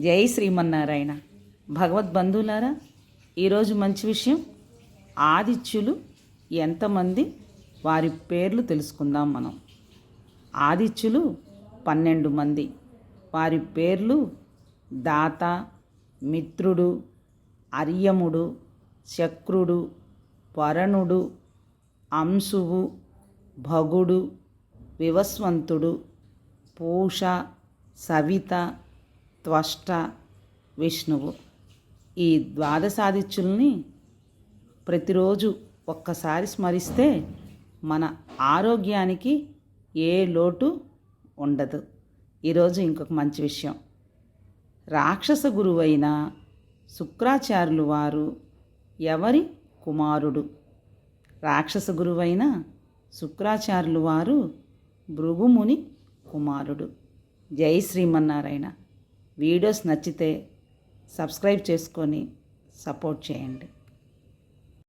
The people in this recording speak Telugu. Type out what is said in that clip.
జై శ్రీమన్నారాయణ. భగవద్బంధువులారా ఈరోజు మంచి విషయం ఆదిత్యులు ఎంతమంది వారి పేర్లు తెలుసుకుందాం మనం. ఆదిత్యులు పన్నెండు మంది. వారి పేర్లు దాత మిత్రుడు అర్యముడు శక్రుడు వరణుడు అంశువు భగుడు వివస్వంతుడు పూష సవిత త్వష్ట విష్ణువు ఈ ద్వాదశాదిత్యుల్ని ప్రతిరోజు ఒక్కసారి స్మరిస్తే మన ఆరోగ్యానికి ఏ లోటు ఉండదు. ఈరోజు ఇంకొక మంచి విషయం. రాక్షస గురువైన శుక్రాచార్యులు వారు ఎవరి కుమారుడు? రాక్షస గురువైన శుక్రాచార్యులు వారు భృగుముని కుమారుడు. జై శ్రీమన్నారాయణ. వీడియోస్ నచ్చితే సబ్స్క్రైబ్ చేసుకొని సపోర్ట్ చేయండి.